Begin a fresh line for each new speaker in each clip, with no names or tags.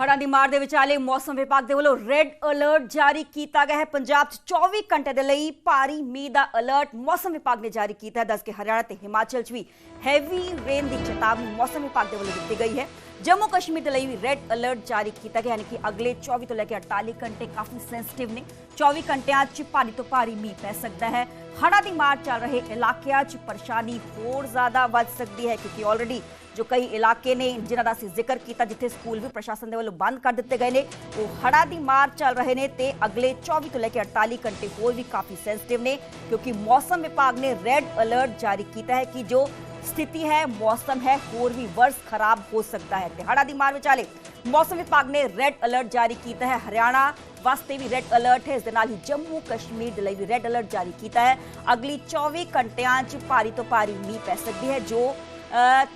ਹੜ੍ਹਾਂ ਦੀ ਮਾਰ ਦੇ ਵਿਚਾਲੇ ਮੌਸਮ ਵਿਭਾਗ ਦੇ ਵੱਲੋਂ ਰੈੱਡ ਅਲਰਟ ਜਾਰੀ ਕੀਤਾ ਗਿਆ ਹੈ। ਪੰਜਾਬ 'ਚ 24 ਘੰਟੇ ਦੇ ਲਈ ਭਾਰੀ ਮੀਂਹ ਦਾ ਅਲਰਟ ਮੌਸਮ ਵਿਭਾਗ ਨੇ ਜਾਰੀ ਕੀਤਾ ਹੈ। ਦੱਸ ਕੇ ਹਰਿਆਣਾ ਤੇ ਹਿਮਾਚਲ 'ਚ ਵੀ ਹੈਵੀ ਰੇਨ ਦੀ ਚੇਤਾਵਨੀ ਮੌਸਮ ਵਿਭਾਗ ਦੇ ਵੱਲੋਂ ਦਿੱਤੀ ਗਈ ਹੈ। ਜੰਮੂ ਕਸ਼ਮੀਰ ਦੇ ਲਈ ਵੀ ਰੈੱਡ ਅਲਰਟ ਜਾਰੀ ਕੀਤਾ ਗਿਆ ਯਾਨੀ ਕਿ ਅਗਲੇ 24 ਤੋਂ ਲੈ ਕੇ 48 ਘੰਟੇ ਕਾਫੀ ਸੈਂਸਿਟਿਵ ਨੇ 24 ਘੰਟਿਆਂ 'ਚ ਭਾਰੀ ਤੋਂ ਭਾਰੀ ਮੀਂਹ ਪੈ ਸਕਦਾ ਹੈ ਹੜ੍ਹਾਂ ਦੀ ਮਾਰ ਚੱਲ ਰਹੇ ਇਲਾਕਿਆਂ 'ਚ ਪਰੇਸ਼ਾਨੀ ਹੋਰ ਜ਼ਿਆਦਾ ਵੱਧ ਸਕਦੀ ਹੈ ਕਿਉਂਕਿ ਆਲਰੇਡੀ ਜੋ ਕਈ ਇਲਾਕੇ ਨੇ ਜਿਨ੍ਹਾਂ ਦਾ ਅਸੀਂ ਜ਼ਿਕਰ ਕੀਤਾ ਜਿੱਥੇ ਸਕੂਲ ਵੀ ਪ੍ਰਸ਼ਾਸਨ ਦੇ ਵੱਲੋਂ ਬੰਦ ਕਰ ਦਿੱਤੇ ਗਏ ਨੇ ਉਹ ਹੜ੍ਹਾਂ ਦੀ ਮਾਰ ਚੱਲ ਰਹੇ ਨੇ ਤੇ ਅਗਲੇ 24 ਤੋਂ ਲੈ ਕੇ 48 ਘੰਟੇ ਹੋਰ ਵੀ ਕਾਫੀ ਸੈਂਸਿਟਿਵ ਨੇ ਕਿਉਂਕਿ ਮੌਸਮ ਵਿਭਾਗ ਨੇ ਰੈੱਡ ਅਲਰਟ ਜਾਰੀ ਕੀਤਾ ਹੈ ਕਿ ਜੋ ਸਥਿਤੀ ਹੈ ਮੌਸਮ ਹੈ ਹੋਰ ਵੀ ਵਰਸ ਖਰਾਬ ਹੋ ਸਕਦਾ ਹੈ ਤੇ ਹੜ੍ਹਾਂ ਦੀ ਮਾਰ ਵਿਚਾਲੇ ਮੌਸਮ ਵਿਭਾਗ ਨੇ ਰੈੱਡ ਅਲਰਟ ਜਾਰੀ ਕੀਤਾ ਹੈ ਹਰਿਆਣਾ ਵਾਸਤੇ ਵੀ ਰੈੱਡ ਅਲਰਟ ਹੈ ਇਸ ਦੇ ਨਾਲ ਹੀ ਜੰਮੂ ਕਸ਼ਮੀਰ ਦੇ ਲਈ ਵੀ ਰੈੱਡ ਅਲਰਟ ਜਾਰੀ ਕੀਤਾ ਹੈ ਅਗਲੀ 24 ਘੰਟਿਆਂ 'ਚ ਭਾਰੀ ਤੋਂ ਭਾਰੀ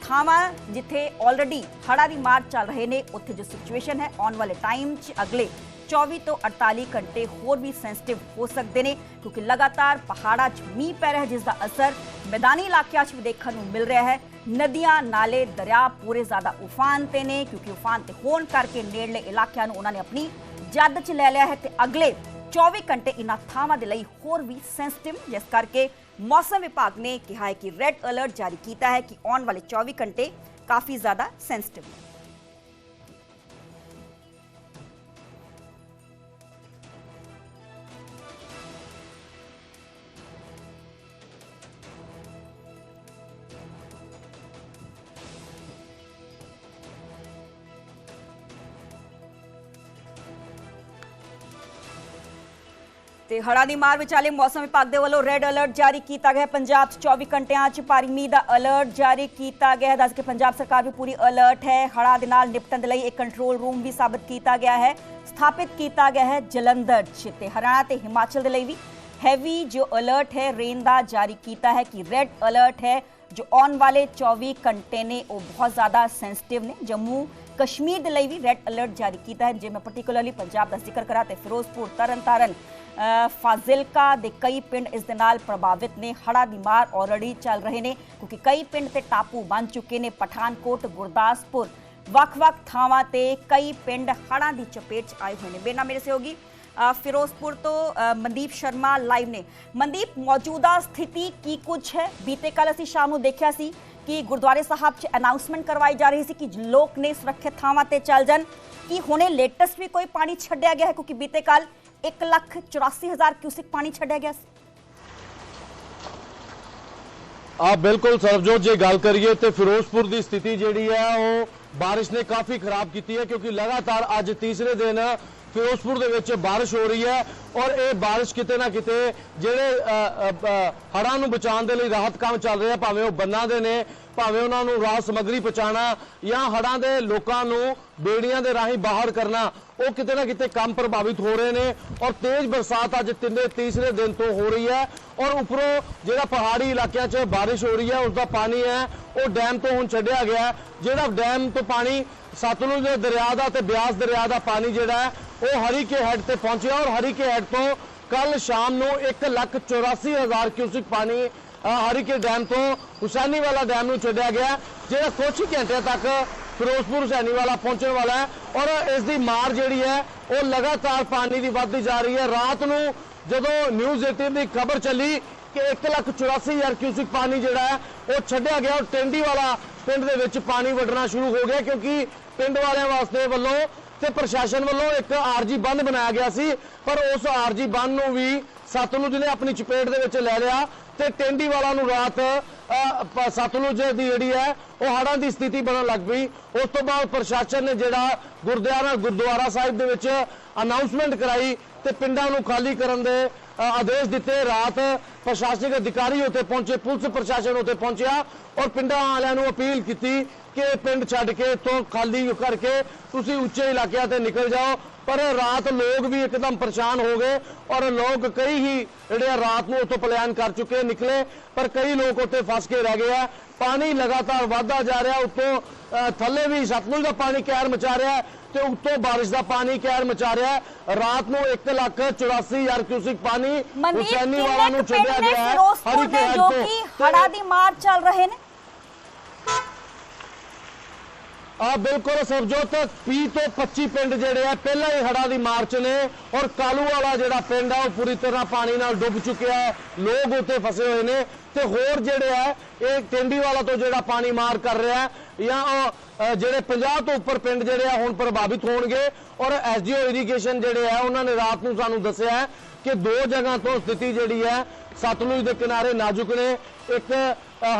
ਥਾਵਾਂ ਜਿੱਥੇ ਆਲਰੇਡੀ ਹੜ੍ਹਾਂ ਦੀ ਮਾਰ ਚੱਲ ਰਹੇ ਨੇ, ਉੱਥੇ ਜੋ ਸਿਚੁਏਸ਼ਨ ਹੈ, ਆਉਣ ਵਾਲੇ ਟਾਈਮ 'ਚ ਅਗਲੇ 24 ਤੋਂ 48 ਘੰਟੇ ਹੋਰ ਵੀ ਸੈਂਸਿਟਿਵ ਹੋ ਸਕਦੇ ਨੇ, ਕਿਉਂਕਿ ਲਗਾਤਾਰ ਪਹਾੜਾਂ 'ਚ ਮੀਂਹ ਪੈ ਰਿਹਾ ਹੈ ਜਿਸ ਦਾ ਅਸਰ ਮੈਦਾਨੀ ਇਲਾਕਿਆਂ 'ਚ ਵੀ ਦੇਖਣ ਨੂੰ ਮਿਲ ਰਿਹਾ ਹੈ। ਨਦੀਆਂ, ਨਾਲੇ ਦਰਿਆ ਪੂਰੇ ਜ਼ਿਆਦਾ ਉਫਾਨ ਤੇ ਨੇ, ਕਿਉਂਕਿ ਉਫਾਨ ਤੇ ਹੋਣ ਕਰਕੇ ਨੇੜਲੇ ਇਲਾਕਿਆਂ ਨੂੰ ਉਹਨਾਂ ਨੇ ਆਪਣੀ ਜੱਦ 'ਚ ਲੈ ਲਿਆ ਹੈ ਤੇ ਅਗਲੇ 24 ਘੰਟੇ ਇਨ੍ਹਾਂ ਥਾਵਾਂ ਦੇ ਲਈ ਹੋਰ ਵੀ ਸੈਂਸਿਟਿਵ ਜਿਸ ਕਰਕੇ ਮੌਸਮ ਵਿਭਾਗ ਨੇ ਕਿਹਾ ਹੈ ਕਿ ਰੈੱਡ ਅਲਰਟ ਜਾਰੀ ਕੀਤਾ ਹੈ ਕਿ ਆਉਣ ਵਾਲੇ 24 ਘੰਟੇ ਕਾਫੀ ਜ਼ਿਆਦਾ ਸੈਂਸਿਟਿਵ ਨੇ ਤੇ ਹੜ੍ਹਾਂ ਦੀ ਮਾਰ ਵਿਚਾਲੇ ਮੌਸਮ ਵਿਭਾਗ ਦੇ ਵੱਲੋਂ ਰੈੱਡ ਅਲਰਟ ਜਾਰੀ ਕੀਤਾ ਗਿਆ ਪੰਜਾਬ 'ਚ 24 ਘੰਟਿਆਂ 'ਚ ਭਾਰੀ ਮੀਂਹ ਦਾ ਅਲਰਟ ਜਾਰੀ ਕੀਤਾ ਗਿਆ ਹੈ। ਦੱਸ ਕੇ ਪੰਜਾਬ ਸਰਕਾਰ ਵੀ ਪੂਰੀ ਅਲਰਟ ਹੈ। ਹੜ੍ਹਾਂ ਦੇ ਨਾਲ ਨਿਪਟਣ ਦੇ ਲਈ ਇੱਕ ਕੰਟਰੋਲ ਰੂਮ ਵੀ ਸਾਬਤ ਕੀਤਾ ਗਿਆ ਹੈ ਸਥਾਪਿਤ ਕੀਤਾ ਗਿਆ ਹੈ ਜਲੰਧਰ 'ਚ ਤੇ ਹਰਿਆਣਾ ਤੇ ਹਿਮਾਚਲ ਦੇ ਲਈ ਵੀ ਹੈਵੀ ਜੋ ਅਲਰਟ ਹੈ ਰੇਨ ਦਾ ਜਾਰੀ ਕੀਤਾ ਹੈ ਕਿ ਰੈੱਡ ਅਲਰਟ ਹੈ ਜੋ ਆਉਣ ਵਾਲੇ 24 ਘੰਟੇ ਨੇ ਉਹ ਬਹੁਤ ਜ਼ਿਆਦਾ ਸੈਂਸਿਟਿਵ ਨੇ। ਜੰਮੂ ਕਸ਼ਮੀਰ ਦੇ ਲਈ ਵੀ ਰੈੱਡ ਅਲਰਟ ਜਾਰੀ ਕੀਤਾ ਹੈ। ਜੇ ਮੈਂ ਪਾਰਟਿਕੂਲਰਲੀ ਪੰਜਾਬ ਦਾ ਜ਼ਿਕਰ ਕਰਾਂ ਤੇ ਫਿਰੋਜ਼ਪੁਰ ਤਰਨਤਾਰਨ ਅ, ਫਾਜ਼ਿਲਕਾ ਦੇ ਕਈ ਪਿੰਡ ਇਸ ਦੇ ਨਾਲ ਪ੍ਰਭਾਵਿਤ ਨੇ, ਹੜ੍ਹਾਂ ਦੀ ਮਾਰ ਆਲਰੇਡੀ ਚੱਲ ਰਹੇ ਨੇ, ਕਿਉਂਕਿ ਕਈ ਪਿੰਡ ਤੇ ਟਾਪੂ ਬਣ ਚੁੱਕੇ ਨੇ, ਪਠਾਨਕੋਟ, ਗੁਰਦਾਸਪੁਰ, ਵੱਖ-ਵੱਖ ਥਾਵਾਂ ਤੇ ਕਈ ਪਿੰਡ ਹੜ੍ਹਾਂ ਦੀ ਚਪੇਟ 'ਚ ਆਏ ਹੋਏ ਨੇ। ਬੇਨਾ ਮੇਰੇ ਸਹਿਯੋਗੀ ਫਿਰੋਜ਼ਪੁਰ ਤੋਂ ਮਨਦੀਪ ਸ਼ਰਮਾ ਲਾਈਵ ਨੇ। ਮਨਦੀਪ, ਮੌਜੂਦਾ ਸਥਿਤੀ ਕੀ ਕੁਝ ਹੈ? ਬੀਤੇ ਕੱਲ ਅਸੀਂ ਸ਼ਾਮ ਨੂੰ ਦੇਖਿਆ ਸੀ ਕਿ ਗੁਰਦੁਆਰੇ ਸਾਹਿਬ 'ਚ ਅਨਾਉਂਸਮੈਂਟ ਕਰਵਾਈ ਜਾ ਰਹੀ ਸੀ ਕਿ ਲੋਕ ਨੇ ਸੁਰੱਖਿਅਤ ਥਾਵਾਂ ਤੇ ਚੱਲ ਜਾਣ। ਕਿ ਹੁਣੇ ਲੇਟੈਸਟ ਵੀ ਕੋਈ ਪਾਣੀ ਛੱਡਿਆ ਗਿਆ ਹੈ? ਕਿਉਂਕਿ ਬੀਤੇ ਕੱਲ 184000 ਕਿਊਸਿਕ ਪਾਣੀ ਛੱਡਿਆ ਗਿਆ ਸੀ।
ਆ ਬਿਲਕੁਲ ਸਰਬਜੋਤ ਜੇ ਗੱਲ ਕਰੀਏ ਤੇ ਫਿਰੋਜ਼ਪੁਰ ਦੀ ਸਥਿਤੀ ਜਿਹੜੀ ਹੈ ਉਹ ਬਾਰਿਸ਼ ਨੇ ਕਾਫੀ ਖਰਾਬ ਕੀਤੀ ਹੈ ਕਿਉਂਕਿ ਲਗਾਤਾਰ ਅੱਜ ਤੀਸਰੇ ਦਿਨ ਫਿਰੋਜ਼ਪੁਰ ਦੇ ਵਿੱਚ ਬਾਰਿਸ਼ ਹੋ ਰਹੀ ਹੈ ਔਰ ਇਹ ਬਾਰਿਸ਼ ਕਿਤੇ ਨਾ ਕਿਤੇ ਜਿਹੜੇ ਅ, ਹੜ੍ਹਾਂ ਨੂੰ ਬਚਾਉਣ ਦੇ ਲਈ ਰਾਹਤ ਕੰਮ ਚੱਲ ਰਿਹਾ ਭਾਵੇਂ ਉਹ ਬੰਨਾਂ ਦੇ ਨੇ ਭਾਵੇਂ ਉਹਨਾਂ ਨੂੰ ਰਾਹਤ ਸਮੱਗਰੀ ਪਹੁੰਚਾਉਣਾ ਜਾਂ ਹੜਾਂ ਦੇ ਲੋਕਾਂ ਨੂੰ ਬੇੜੀਆਂ ਦੇ ਰਾਹੀਂ ਬਾਹਰ ਕਰਨਾ ਉਹ ਕਿਤੇ ਨਾ ਕਿਤੇ ਕੰਮ ਪ੍ਰਭਾਵਿਤ ਹੋ ਰਹੇ ਨੇ ਔਰ ਤੇਜ਼ ਬਰਸਾਤ ਅੱਜ ਤਿੰਨੇ ਤੀਸਰੇ ਦਿਨ ਤੋਂ ਹੋ ਰਹੀ ਹੈ ਔਰ ਉੱਪਰੋਂ ਜਿਹੜਾ ਪਹਾੜੀ ਇਲਾਕਿਆਂ 'ਚ ਬਾਰਿਸ਼ ਹੋ ਰਹੀ ਹੈ ਉਸ ਦਾ ਪਾਣੀ ਹੈ ਉਹ ਡੈਮ ਤੋਂ ਹੁਣ ਛੱਡਿਆ ਗਿਆ ਜਿਹੜਾ ਡੈਮ ਤੋਂ ਪਾਣੀ ਸਤਲੁਜ ਦੇ ਦਰਿਆ ਦਾ ਤੇ ਬਿਆਸ ਦਰਿਆ ਦਾ ਪਾਣੀ ਜਿਹੜਾ ਹੈ ਉਹ ਹਰੀਕੇ ਹੈਡ ਤੇ ਪਹੁੰਚਿਆ ਔਰ ਹਰੀਕੇ ਹੈਡ ਤੋਂ ਕੱਲ ਸ਼ਾਮ ਨੂੰ 184000 ਕਿਊਸਿਕ ਪਾਣੀ ਅ, ਹਰੀਕੇ ਡੈਮ ਤੋਂ ਹੁਸੈਨੀਵਾਲਾ ਡੈਮ ਨੂੰ ਛੱਡਿਆ ਗਿਆ ਜਿਹੜਾ ਕੁਝ ਹੀ ਘੰਟਿਆਂ ਤੱਕ ਫਿਰੋਜ਼ਪੁਰ ਹੁਸੈਨੀਵਾਲਾ ਪਹੁੰਚਣ ਵਾਲਾ ਹੈ ਔਰ ਇਸ ਦੀ ਮਾਰ ਜਿਹੜੀ ਹੈ, ਉਹ ਲਗਾਤਾਰ ਪਾਣੀ ਦੀ ਵੱਧਦੀ ਜਾ ਰਹੀ ਹੈ। ਰਾਤ ਨੂੰ ਜਦੋਂ ਨਿਊਜ਼ 18 ਦੀ ਖਬਰ ਚੱਲੀ ਕਿ 184000 ਕਿਊਸਿਕ ਪਾਣੀ ਜਿਹੜਾ ਹੈ, ਉਹ ਛੱਡਿਆ ਗਿਆ ਔਰ ਟੈਂਡੀ ਵਾਲਾ ਪਿੰਡ ਦੇ ਵਿੱਚ ਪਾਣੀ ਵੜਨਾ ਸ਼ੁਰੂ ਹੋ ਗਿਆ ਕਿਉਂਕਿ ਪਿੰਡ ਵਾਲਿਆਂ ਵਾਸਤੇ ਵੱਲੋਂ ਤੇ ਪ੍ਰਸ਼ਾਸਨ ਵੱਲੋਂ ਇੱਕ ਆਰਜੀ ਬੰਨ ਬਣਾਇਆ ਗਿਆ ਸੀ। ਪਰ ਉਸ ਆਰਜੀ ਬੰਨ ਨੂੰ ਵੀ ਸਤਲੁਜ ਨੇ ਆਪਣੀ ਚਪੇਟ ਦੇ ਵਿੱਚ ਲੈ ਲਿਆ ਤੇ ਟੈਂਡੀ ਵਾਲਾ ਨੂੰ ਰਾਤ ਸਤਲੁਜ ਦੀ ਜਿਹੜੀ ਹੈ, ਉਹ ਹੜ੍ਹਾਂ ਦੀ ਸਥਿਤੀ ਬਣਨ ਲੱਗ ਪਈ। ਉਸ ਤੋਂ ਬਾਅਦ ਪ੍ਰਸ਼ਾਸਨ ਨੇ ਜਿਹੜਾ ਗੁਰਦੁਆਰਾ ਗੁਰਦੁਆਰਾ ਸਾਹਿਬ ਦੇ ਵਿੱਚ ਅਨਾਉਂਸਮੈਂਟ ਕਰਾਈ ਤੇ ਪਿੰਡਾਂ ਨੂੰ ਖਾਲੀ ਕਰਨ ਦੇ ਆਦੇਸ਼ ਦਿੱਤੇ। ਰਾਤ ਪ੍ਰਸ਼ਾਸਨਿਕ ਅਧਿਕਾਰੀ ਉੱਥੇ ਪਹੁੰਚੇ, ਪੁਲਿਸ ਪ੍ਰਸ਼ਾਸਨ ਉੱਥੇ ਪਹੁੰਚਿਆ ਔਰ ਪਿੰਡਾਂ ਵਾਲਿਆਂ ਨੂੰ ਅਪੀਲ ਕੀਤੀ ਕਿ ਪਿੰਡ ਛੱਡ ਕੇ ਇੱਥੋਂ ਖਾਲੀ ਕਰਕੇ ਤੁਸੀਂ ਉੱਚੇ ਇਲਾਕਿਆਂ ਤੇ ਨਿਕਲ ਜਾਓ। ਪਰ ਰਾਤ ਲੋਕ ਵੀ ਇੱਕਦਮ ਪਰੇਸ਼ਾਨ ਹੋ ਗਏ ਔਰ ਲੋਕ ਕਈ ਹੀ ਜਿਹੜੇ ਰਾਤ ਨੂੰ ਉੱਥੋਂ ਪਲਾਨ ਕਰ ਚੁੱਕੇ ਨਿਕਲੇ ਪਰ ਕਈ ਲੋਕ ਉੱਥੇ ਫਸ ਕੇ ਰਹਿ ਗਏ ਆ। ਪਾਣੀ ਲਗਾਤਾਰ ਵਧਦਾ ਜਾ ਰਿਹਾ ਉੱਤੋਂ ਥੱਲੇ ਵੀ ਸਤਲੁਜ ਦਾ ਪਾਣੀ ਕਹਿਰ ਮਚਾ ਰਿਹਾ ਤੇ ਉੱਤੋਂ ਬਾਰਿਸ਼ ਦਾ ਪਾਣੀ ਕਹਿਰ ਮਚਾ ਰਿਹਾ ਰਾਤ ਨੂੰ 184000 ਕਿਊਸਿਕ ਪਾਣੀ ਹੁਸੈਨੀ ਵਾਲਾ ਨੂੰ ਛੱਡਿਆ ਗਿਆ ਹੈ ਤੋਂ।
ਕਿ
ਤੇ
ਹੜ੍ਹਾਂ ਦੀ ਮਾਰ ਚੱਲ ਰਹੇ ਨੇ?
ਆ ਬਿਲਕੁਲ ਸਰਜੋਤ 20 ਤੋਂ 25 ਪਿੰਡ ਜਿਹੜੇ ਆ, ਪਹਿਲਾਂ ਹੀ ਹੜ੍ਹਾਂ ਦੀ ਮਾਰਚ ਨੇ ਔਰ ਕਾਲੂ ਵਾਲਾ ਜਿਹੜਾ ਪਿੰਡ ਆ, ਉਹ ਪੂਰੀ ਤਰ੍ਹਾਂ ਪਾਣੀ ਨਾਲ ਡੁੱਬ ਚੁੱਕਿਆ ਹੈ, ਲੋਕ ਉੱਥੇ ਫਸੇ ਹੋਏ ਨੇ ਤੇ ਹੋਰ ਜਿਹੜੇ ਆ, ਇਹ ਟਿੰਡੀ ਵਾਲਾ ਤੋਂ ਜਿਹੜਾ ਪਾਣੀ ਮਾਰ ਕਰ ਰਿਹਾ ਜਾਂ ਜਿਹੜੇ 50 ਤੋਂ ਉੱਪਰ ਪਿੰਡ ਜਿਹੜੇ ਆ, ਹੁਣ ਪ੍ਰਭਾਵਿਤ ਹੋਣਗੇ ਔਰ ਐਸਡੀਓ ਇਰੀਗੇਸ਼ਨ ਜਿਹੜੇ ਆ, ਉਹਨਾਂ ਨੇ ਰਾਤ ਨੂੰ ਸਾਨੂੰ ਦੱਸਿਆ ਕਿ ਦੋ ਜਗ੍ਹਾ ਤੋਂ ਸਥਿਤੀ ਜਿਹੜੀ ਹੈ ਸਤਲੁਜ ਦੇ ਕਿਨਾਰੇ ਨਾਜ਼ੁਕ ਨੇ। ਇੱਕ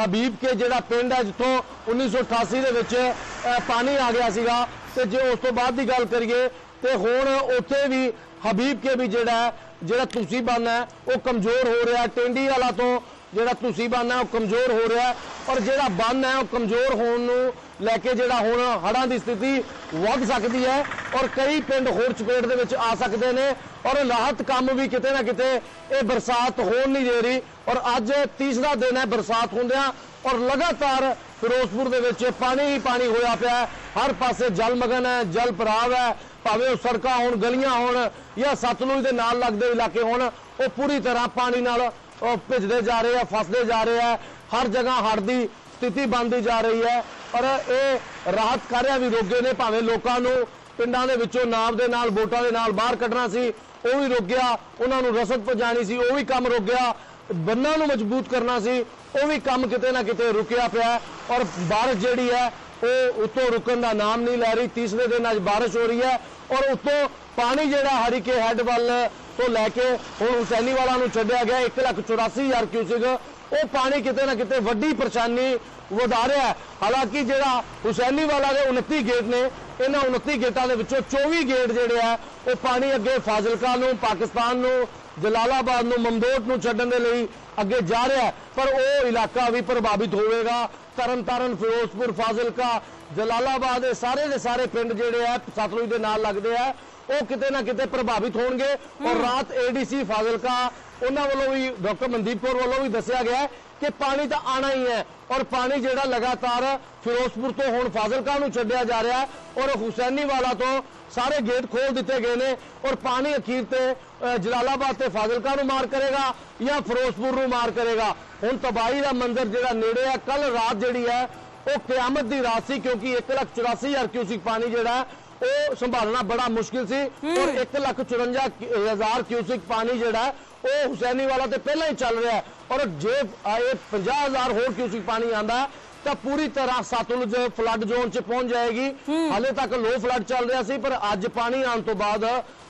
ਹਬੀਬ ਕੇ ਜਿਹੜਾ ਪਿੰਡ ਹੈ ਜਿੱਥੋਂ 1988 ਦੇ ਵਿੱਚ ਪਾਣੀ ਆ ਗਿਆ ਸੀਗਾ। ਤੇ ਜੇ ਉਸ ਤੋਂ ਬਾਅਦ ਦੀ ਗੱਲ ਕਰੀਏ, ਤੇ ਹੁਣ ਉੱਥੇ ਵੀ ਹਬੀਬ ਕੇ ਵੀ ਜਿਹੜਾ ਜਿਹੜਾ ਤੁਸੀਂ ਬੰਨ ਹੈ, ਉਹ ਕਮਜ਼ੋਰ ਹੋ ਰਿਹਾ। ਟੈਂਡੀ ਵਾਲਾ ਤੋਂ ਜਿਹੜਾ ਤੁਸੀਂ ਬੰਨ ਹੈ, ਉਹ ਕਮਜ਼ੋਰ ਹੋ ਰਿਹਾ। ਪਰ ਜਿਹੜਾ ਬੰਨ ਹੈ ਉਹ ਕਮਜ਼ੋਰ ਹੋਣ ਨੂੰ ਲੈ ਕੇ ਜਿਹੜਾ ਹੁਣ ਹੜ੍ਹਾਂ ਦੀ ਸਥਿਤੀ ਵੱਧ ਸਕਦੀ ਹੈ ਔਰ ਕਈ ਪਿੰਡ ਹੋਰ ਚਪੇਟ ਦੇ ਵਿੱਚ ਆ ਸਕਦੇ ਨੇ ਔਰ ਰਾਹਤ ਕੰਮ ਵੀ ਕਿਤੇ ਨਾ ਕਿਤੇ ਇਹ ਬਰਸਾਤ ਹੋਣ ਨਹੀਂ ਦੇ ਰਹੀ ਔਰ ਅੱਜ ਤੀਸਰਾ ਦਿਨ ਹੈ ਬਰਸਾਤ ਹੁੰਦਿਆਂ ਔਰ ਲਗਾਤਾਰ ਫਿਰੋਜ਼ਪੁਰ ਦੇ ਵਿੱਚ ਪਾਣੀ ਹੀ ਪਾਣੀ ਹੋਇਆ ਪਿਆ ਹੈ। ਹਰ ਪਾਸੇ ਜਲ ਮਗਨ ਹੈ, ਜਲ ਭਰਾਵ ਹੈ। ਭਾਵੇਂ ਉਹ ਸੜਕਾਂ ਹੋਣ, ਗਲੀਆਂ ਹੋਣ ਜਾਂ ਸਤਲੁਜ ਦੇ ਨਾਲ ਲੱਗਦੇ ਇਲਾਕੇ ਹੋਣ, ਉਹ ਪੂਰੀ ਤਰ੍ਹਾਂ ਪਾਣੀ ਨਾਲ ਭਿੱਜਦੇ ਜਾ ਰਹੇ ਆ, ਫਸਦੇ ਜਾ ਰਹੇ ਆ। ਹਰ ਜਗ੍ਹਾ ਹੜ੍ਹ ਦੀ ਸਥਿਤੀ ਬਣਦੀ ਜਾ ਰਹੀ ਹੈ। ਔਰ ਇਹ ਰਾਹਤ ਕਾਰਿਆ ਵੀ ਰੋਗੇ ਨੇ, ਭਾਵੇਂ ਲੋਕਾਂ ਨੂੰ ਪਿੰਡਾਂ ਦੇ ਵਿੱਚੋਂ ਨਾਮ ਦੇ ਨਾਲ, ਵੋਟਾਂ ਦੇ ਨਾਲ ਬਾਹਰ ਕੱਢਣਾ ਸੀ, ਉਹ ਵੀ ਰੁਕ ਗਿਆ, ਉਹਨਾਂ ਨੂੰ ਰਸਦ ਪਹੁੰਚਾਣੀ ਸੀ, ਉਹ ਵੀ ਕੰਮ ਰੁਕ ਗਿਆ, ਬੰਨਾਂ ਨੂੰ ਮਜ਼ਬੂਤ ਕਰਨਾ ਸੀ, ਉਹ ਵੀ ਕੰਮ ਕਿਤੇ ਨਾ ਕਿਤੇ ਰੁਕਿਆ ਪਿਆ ਔਰ ਬਾਰਿਸ਼ ਜਿਹੜੀ ਹੈ, ਉਹ ਉੱਤੋਂ ਰੁਕਣ ਦਾ ਨਾਮ ਨਹੀਂ ਲੈ ਰਹੀ, ਤੀਸਰੇ ਦਿਨ ਅੱਜ ਬਾਰਿਸ਼ ਹੋ ਰਹੀ ਹੈ। ਔਰ ਉੱਤੋਂ ਪਾਣੀ ਜਿਹੜਾ ਹਰੀਕੇ ਹੈੱਡ ਵੱਲ ਤੋਂ ਲੈ ਕੇ ਹੁਣ ਹੁਸੈਨੀ ਵਾਲਾ ਨੂੰ ਛੱਡਿਆ ਗਿਆ 184000 ਕਿਊਸਿਕ। ਉਹ ਪਾਣੀ ਕਿਤੇ ਨਾ ਕਿਤੇ ਵੱਡੀ ਪਰੇਸ਼ਾਨੀ ਵਧਾ ਰਿਹਾ ਹੈ। ਹਾਲਾਂਕਿ ਜਿਹੜਾ ਹੁਸੈਨੀ ਵਾਲਾ ਦੇ 29 ਗੇਟ ਨੇ, ਇਹਨਾਂ 29 ਗੇਟਾਂ ਦੇ ਵਿੱਚੋਂ 24 ਗੇਟ ਜਿਹੜੇ ਆ, ਉਹ ਪਾਣੀ ਅੱਗੇ ਫਾਜ਼ਿਲਕਾ ਨੂੰ, ਪਾਕਿਸਤਾਨ ਨੂੰ, ਜਲਾਲਾਬਾਦ ਨੂੰ, ਮਮਦੋਟ ਨੂੰ ਛੱਡਣ ਦੇ ਲਈ ਅੱਗੇ ਜਾ ਰਿਹਾ ਪਰ ਉਹ ਇਲਾਕਾ ਵੀ ਪ੍ਰਭਾਵਿਤ ਹੋਵੇਗਾ। ਤਰਨਤਾਰਨ ਫਿਰੋਜ਼ਪੁਰ ਫਾਜ਼ਿਲਕਾ ਜਲਾਲਾਬਾਦ ਇਹ ਸਾਰੇ ਦੇ ਸਾਰੇ ਪਿੰਡ ਜਿਹੜੇ ਆ ਸਤਲੁਜ ਦੇ ਨਾਲ ਲੱਗਦੇ ਆ। ਉਹ ਕਿਤੇ ਨਾ ਕਿਤੇ ਪ੍ਰਭਾਵਿਤ ਹੋਣਗੇ। ਔਰ ਰਾਤ ਏਡੀਸੀ ਫਾਜ਼ਿਲਕਾ ਉਹਨਾਂ ਵੱਲੋਂ ਵੀ ਡਾਕਟਰ ਮਨਦੀਪ ਕੌਰ ਵੱਲੋਂ ਵੀ ਦੱਸਿਆ ਗਿਆ ਕਿ ਪਾਣੀ ਤਾਂ ਆਣਾ ਹੀ ਹੈ। ਔਰ ਪਾਣੀ ਜਿਹੜਾ ਲਗਾਤਾਰ ਫਿਰੋਜ਼ਪੁਰ ਤੋਂ ਹੁਣ ਫਾਜ਼ਿਲਕਾ ਨੂੰ ਛੱਡਿਆ ਜਾ ਰਿਹਾ। ਔਰ ਹੁਸੈਨੀ ਵਾਲਾ ਤੋਂ ਸਾਰੇ ਗੇਟ ਖੋਲ ਦਿੱਤੇ ਗਏ ਨੇ ਔਰ ਪਾਣੀ ਅਖੀਰ ਤੇ ਜਲਾਲਾਬਾਦ ਤੇ ਫਾਜ਼ਿਲਕਾ ਨੂੰ ਮਾਰ ਕਰੇਗਾ ਜਾਂ ਫਿਰੋਜ਼ਪੁਰ ਨੂੰ ਮਾਰ ਕਰੇਗਾ। ਹੁਣ ਤਬਾਹੀ ਦਾ ਮੰਜ਼ਰ ਜਿਹੜਾ ਨੇੜੇ ਹੈ ਕੱਲ ਰਾਤ ਜਿਹੜੀ ਹੈ ਉਹ ਕਿਆਮਤ ਦੀ ਰਾਤ ਸੀ ਕਿਉਂਕਿ 184000 ਕਿਊਸਿਕ ਪਾਣੀ ਜਿਹੜਾ ਉਹ ਸੰਭਾਲਣਾ ਬੜਾ ਮੁਸ਼ਕਿਲ ਸੀ ਔਰ 154000 ਕਿਊਸਿਕ ਪਾਣੀ ਜਿਹੜਾ ਉਹ ਹੁਸੈਨੀ ਵਾਲਾ ਤੇ ਪਹਿਲਾਂ ਹੀ ਚੱਲ ਰਿਹਾ ਔਰ ਜੇ ਇਹ 50000 ਹੋਰ ਕਿਊਸਿਕ ਪਾਣੀ ਆਂਦਾ ਤਾਂ ਪੂਰੀ ਤਰ੍ਹਾਂ ਸਤਲੁਜ ਫਲੱਡ ਜ਼ੋਨ 'ਚ ਪਹੁੰਚ ਜਾਏਗੀ। ਹਾਲੇ ਤੱਕ ਲੋ ਫਲੱਡ ਚੱਲ ਰਿਹਾ ਸੀ ਪਰ ਅੱਜ ਪਾਣੀ ਆਉਣ ਤੋਂ ਬਾਅਦ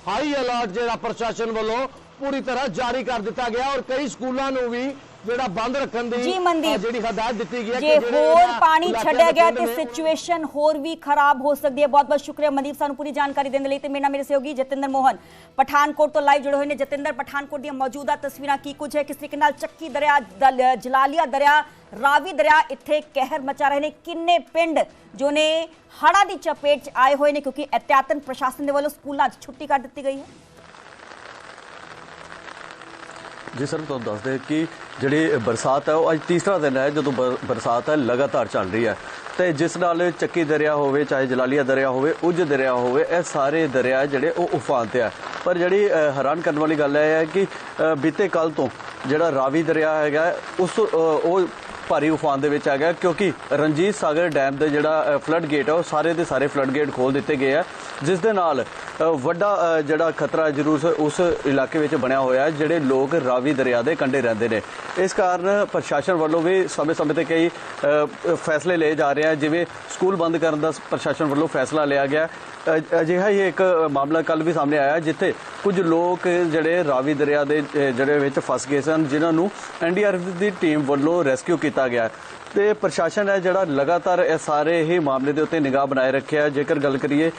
ਹਾਈ ਅਲਰਟ ਜਿਹੜਾ ਪ੍ਰਸ਼ਾਸਨ ਵੱਲੋਂ ਪੂਰੀ ਤਰ੍ਹਾਂ ਜਾਰੀ ਕਰ ਦਿੱਤਾ ਗਿਆ। ਔਰ ਕਈ ਸਕੂਲਾਂ ਨੂੰ ਵੀ ਜਿਹੜਾ ਬੰਦ ਰੱਖਣ ਦੀ
ਜੀ ਮਨਦੀਪ,
ਅ, ਜਿਹੜੀ ਹਦਾਇਤ ਦਿੱਤੀ ਗਈ ਹੈ
ਜੇ
ਕਿ ਜਿਹੜੇ
ਹੋਰ ਪਾਣੀ ਛੱਡਿਆ ਗਿਆ ਤੇ ਸਿਚੁਏਸ਼ਨ ਹੋਰ ਵੀ ਖਰਾਬ ਹੋ ਸਕਦੀ ਹੈ। ਬਹੁਤ ਬਹੁਤ ਸ਼ੁਕਰੀਆ ਮਨਦੀਪ ਸਾਨੂੰ ਪੂਰੀ ਜਾਣਕਾਰੀ ਦੇਣ ਲਈ ਤੇ ਮੇਰੇ ਮੇਰੇ ਸਹਿਯੋਗੀ ਜਤਿੰਦਰ ਮੋਹਨ ਪਠਾਨਕੋਟ ਤੋਂ ਲਾਈਵ ਜੁੜੇ ਹੋਏ ਨੇ। ਜਤਿੰਦਰ ਪਠਾਨਕੋਟ ਦੀਆਂ ਮੌਜੂਦਾ ਤਸਵੀਰਾਂ ਕੀ ਕੁਝ ਹੈ? ਕਿਸ ਤਰੀਕੇ ਨਾਲ ਚੱਕੀ ਦਰਿਆ ਜਲਾਲੀਆ ਦਰਿਆ ਰਾਵੀ ਦਰਿਆ ਇੱਥੇ ਕਹਿਰ ਮਚਾ ਰਹੇ ਨੇ? ਕਿੰਨੇ ਪਿੰਡ ਜੋ ਨੇ ਹੜ੍ਹਾਂ ਦੀ ਚਪੇਟ 'ਚ ਆਏ ਹੋਏ ਨੇ ਕਿਉਂਕਿ ਅਤਿਆਤਨ ਪ੍ਰਸ਼ਾਸਨ ਦੇ ਵੱਲੋਂ ਸਕੂਲਾਂ 'ਚ ਛੁੱਟੀ ਕਰ ਦਿੱਤੀ ਗਈ ਹੈ?
ਜੀ ਸਰ ਤੁਹਾਨੂੰ ਦੱਸਦੇ ਕਿ ਜਿਹੜੀ ਬਰਸਾਤ ਹੈ ਉਹ ਅੱਜ ਤੀਸਰਾ ਦਿਨ ਹੈ ਜਦੋਂ ਬਰ- ਬਰਸਾਤ ਹੈ ਲਗਾਤਾਰ ਚੱਲ ਰਹੀ ਹੈ। ਤੇ ਜਿਸ ਨਾਲ ਚੱਕੀ ਦਰਿਆ ਹੋਵੇ ਚਾਹੇ ਜਲਾਲੀਆ ਦਰਿਆ ਹੋਵੇ ਉਜ ਦਰਿਆ ਹੋਵੇ ਇਹ ਸਾਰੇ ਦਰਿਆ ਜਿਹੜੇ ਉਹ ਉਫਾਨ ਤੇ ਆ। ਪਰ ਜਿਹੜੀ ਹੈਰਾਨ ਕਰਨ ਵਾਲੀ ਗੱਲ ਇਹ ਹੈ ਕਿ ਬੀਤੇ ਕੱਲ ਤੋਂ ਜਿਹੜਾ ਰਾਵੀ ਦਰਿਆ ਹੈਗਾ ਉਸ ਅ, ਉਹ ਭਾਰੀ ਉਫਾਨ ਦੇ ਵਿੱਚ ਆ ਗਿਆ ਕਿਉਂਕਿ ਰਣਜੀਤ ਸਾਗਰ ਡੈਮ ਦੇ ਜਿਹੜਾ ਫਲੱਡ ਗੇਟ ਹੈ ਉਹ ਸਾਰੇ ਦੇ ਸਾਰੇ ਫਲੱਡ ਗੇਟ ਖੋਲ ਦਿੱਤੇ ਗਏ ਆ। ਜਿਸ ਦੇ ਨਾਲ ਵੱਡਾ ਜਿਹੜਾ ਖਤਰਾ ਜ਼ਰੂਰ ਉਸ ਇਲਾਕੇ ਵਿੱਚ ਬਣਿਆ ਹੋਇਆ ਹੈ, ਜਿਹੜੇ ਲੋਕ ਰਾਵੀ ਦਰਿਆ ਦੇ ਕੰਢੇ ਰਹਿੰਦੇ ਨੇ। ਇਸ ਕਾਰਨ ਪ੍ਰਸ਼ਾਸਨ ਵੱਲੋਂ ਵੀ ਸਮੇਂ-ਸਮੇਂ ਤੇ ਕਈ ਫੈਸਲੇ ਲਏ ਜਾ ਰਹੇ ਆ, ਜਿਵੇਂ ਸਕੂਲ ਬੰਦ ਕਰਨ ਦਾ ਪ੍ਰਸ਼ਾਸਨ ਵੱਲੋਂ ਫੈਸਲਾ ਲਿਆ ਗਿਆ। ਅਜਿਹਾ ਹੀ ਇੱਕ ਮਾਮਲਾ ਕੱਲ ਵੀ ਸਾਹਮਣੇ ਆਇਆ, ਜਿੱਥੇ ਕੁਝ ਲੋਕ ਜਿਹੜੇ ਰਾਵੀ ਦਰਿਆ ਦੇ ਜਿਹੜੇ ਵਿੱਚ ਫਸ ਗਏ ਸਨ, ਜਿਨ੍ਹਾਂ ਨੂੰ ਐਨਡੀਆਰਐਫ ਦੀ ਟੀਮ ਵੱਲੋਂ ਰੈਸਕਿਊ ਕੀਤਾ ਗਿਆ। ਤੇ ਪ੍ਰਸ਼ਾਸਨ ਹੈ ਜਿਹੜਾ ਲਗਾਤਾਰ ਇਹ ਸਾਰੇ ਹੀ ਮਾਮਲੇ ਦੇ ਉੱਤੇ ਨਿਗਾਹ ਬਣਾਏ ਰੱਖਿਆ ਜੇਕਰ ਗੱਲ ਕਰੀਏ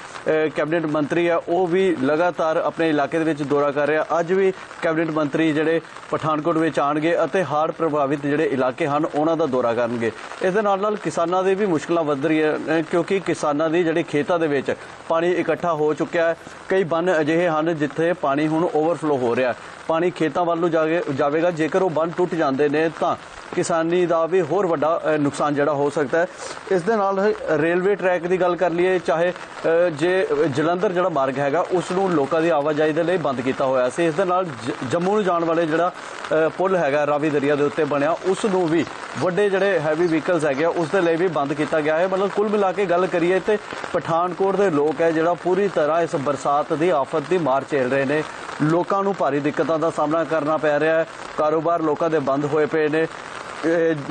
ਕੈਬਨਿਟ ਮੰਤਰੀ ਆ, ਉਹ ਵੀ ਲਗਾਤਾਰ ਆਪਣੇ ਇਲਾਕੇ ਦੇ ਵਿੱਚ ਦੌਰਾ ਕਰ ਰਿਹਾ। ਅੱਜ ਵੀ ਕੈਬਨਿਟ ਮੰਤਰੀ ਜਿਹੜੇ ਪਠਾਨਕੋਟ ਵਿੱਚ ਆਣਗੇ ਅਤੇ ਹੜ੍ਹ ਪ੍ਰਭਾਵਿਤ ਜਿਹੜੇ ਇਲਾਕੇ ਹਨ, ਉਹਨਾਂ ਦਾ ਦੌਰਾ ਕਰਨਗੇ। ਇਸ ਦੇ ਨਾਲ ਨਾਲ ਕਿਸਾਨਾਂ ਦੇ ਵੀ ਮੁਸ਼ਕਲਾਂ ਵੱਧ ਰਹੀਆਂ ਨੇ, ਕਿਉਂਕਿ ਕਿਸਾਨਾਂ ਦੀ ਜਿਹੜੇ ਖੇਤਾਂ ਦੇ ਵਿੱਚ ਪਾਣੀ ਇਕੱਠਾ ਹੋ ਚੁੱਕਿਆ ਹੈ। ਕਈ ਬੰਨ ਅਜਿਹੇ ਹਨ ਜਿੱਥੇ ਪਾਣੀ ਹੁਣ ਓਵਰਫਲੋ ਹੋ ਰਿਹਾ ਪਾਣੀ ਖੇਤਾਂ ਵੱਲ ਨੂੰ ਜਾਗੇ- ਜਾਵੇਗਾ। ਜੇਕਰ ਉਹ ਬੰਨ ਟੁੱਟ ਜਾਂਦੇ ਨੇ ਤਾਂ ਕਿਸਾਨੀ ਦਾ ਵੀ ਹੋਰ ਵੱਡਾ ਨੁਕਸਾਨ ਜਿਹੜਾ ਹੋ ਸਕਦਾ ਹੈ। ਇਸ ਦੇ ਨਾਲ ਰੇਲਵੇ ਟਰੈਕ ਦੀ ਗੱਲ ਕਰ ਲਈਏ ਚਾਹੇ ਜੇ ਜਲੰਧਰ ਜਿਹੜਾ ਮਾਰਗ ਹੈਗਾ ਉਸ ਨੂੰ ਲੋਕਾਂ ਦੀ ਆਵਾਜਾਈ ਦੇ ਲਈ ਬੰਦ ਕੀਤਾ ਹੋਇਆ ਸੀ। ਇਸ ਦੇ ਨਾਲ ਜ- ਜੰਮੂ ਨੂੰ ਜਾਣ ਵਾਲੇ ਜਿਹੜਾ ਪੁਲ ਹੈਗਾ ਰਾਵੀ ਦਰਿਆ ਦੇ ਉੱਤੇ ਬਣਿਆ ਉਸ ਨੂੰ ਵੀ ਵੱਡੇ ਜਿਹੜੇ ਹੈਵੀ ਵਹੀਕਲਸ ਹੈਗੇ ਆ, ਉਸ ਦੇ ਲਈ ਵੀ ਬੰਦ ਕੀਤਾ ਗਿਆ ਹੈ। ਮਤਲਬ ਕੁੱਲ ਮਿਲਾ ਕੇ ਗੱਲ ਕਰੀਏ ਤੇ ਪਠਾਨਕੋਟ ਦੇ ਲੋਕ ਹੈ ਜਿਹੜਾ ਪੂਰੀ ਤਰ੍ਹਾਂ ਇਸ ਬਰਸਾਤ ਦੀ ਆਫਤ ਦੀ ਮਾਰ ਝੇਲ ਰਹੇ ਨੇ। ਲੋਕਾਂ ਨੂੰ ਭਾਰੀ ਦਿੱਕਤਾਂ ਦਾ ਸਾਹਮਣਾ ਕਰਨਾ ਪੈ ਰਿਹਾ ਹੈ। ਕਾਰੋਬਾਰ ਲੋਕਾਂ ਦੇ ਬੰਦ ਹੋਏ ਪਏ ਨੇ।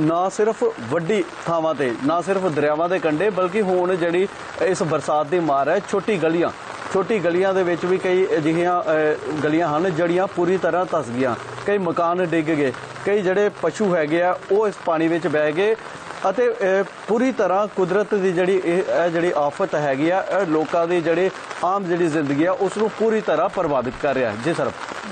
ਨਾ ਸਿਰਫ ਵੱਡੀ ਥਾਵਾਂ ਤੇ, ਨਾ ਸਿਰਫ ਦਰਿਆਵਾਂ ਦੇ ਕੰਢੇ, ਬਲਕਿ ਹੁਣ ਜਿਹੜੀ ਇਸ ਬਰਸਾਤ ਦੀ ਮਾਰ ਹੈ, ਛੋਟੀ ਗਲੀਆਂ ਛੋਟੀ ਗਲੀਆਂ ਦੇ ਵਿੱਚ ਵੀ ਕਈ ਅਜਿਹੀਆਂ ਗਲੀਆਂ ਹਨ ਜਿਹੜੀਆਂ ਪੂਰੀ ਤਰ੍ਹਾਂ ਧਸ ਗਈਆਂ। ਕਈ ਮਕਾਨ ਡਿੱਗ ਗਏ, ਕਈ ਜਿਹੜੇ ਪਸ਼ੂ ਹੈਗੇ ਆ, ਉਹ ਇਸ ਪਾਣੀ ਵਿੱਚ ਬਹਿ ਗਏ ਅਤੇ ਪੂਰੀ ਤਰ੍ਹਾਂ ਕੁਦਰਤ ਦੀ ਜਿਹੜੀ ਇਹ ਇਹ ਜਿਹੜੀ ਆਫਤ ਹੈਗੀ ਆ, ਇਹ ਲੋਕਾਂ ਦੀ ਜਿਹੜੀ ਆਮ ਜਿਹੜੀ ਜ਼ਿੰਦਗੀ ਆ ਉਸ ਨੂੰ ਪੂਰੀ ਤਰ੍ਹਾਂ ਪ੍ਰਭਾਵਿਤ ਕਰ ਰਿਹਾ ਜੀ ਸਰ।